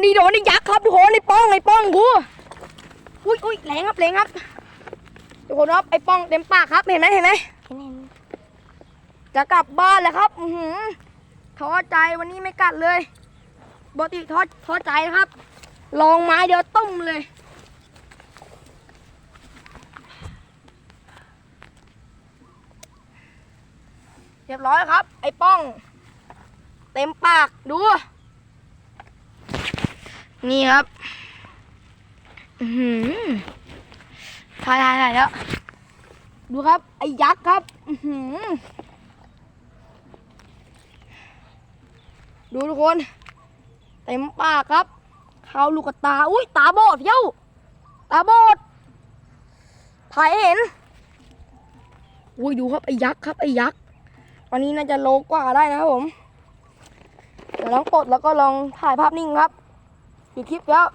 วันนี้โดนไอ้ยักษ์ครับทุกคนไอ้ป้องไอ้ป้องกูอุ้ยอุ้ยแรงครับแรงครับทุกคนครับไอ้ป้องเต็มปากครับเห็นไหมเห็นไหมเห็นจะกลับบ้านแล้วครับอือท้อใจวันนี้ไม่กัดเลยปกติท้อท้อใจนะครับ ลองไม้เดียวต้มเลยเรียบร้อยครับ ไอ้ป้อง เต็มปากดู นี่ครับอือหือถ่ายถ่ายถ่ายแล้ว ดูครับ ไอ้ยักษ์ครับอือหือดูทุกคน เต็มปากครับ เข้าลูกตา อุ้ยตาบอดเพี้ยวตาบอด ถ่ายเห็น อุ้ยดูครับไอ้ยักษ์ครับไอ้ยักษ์ วันนี้น่าจะโลกว่าได้นะครับผม เดี๋ยวลองปลดแล้วก็ลองถ่ายภาพนิ่งครับ อยู่คลิปแล้ว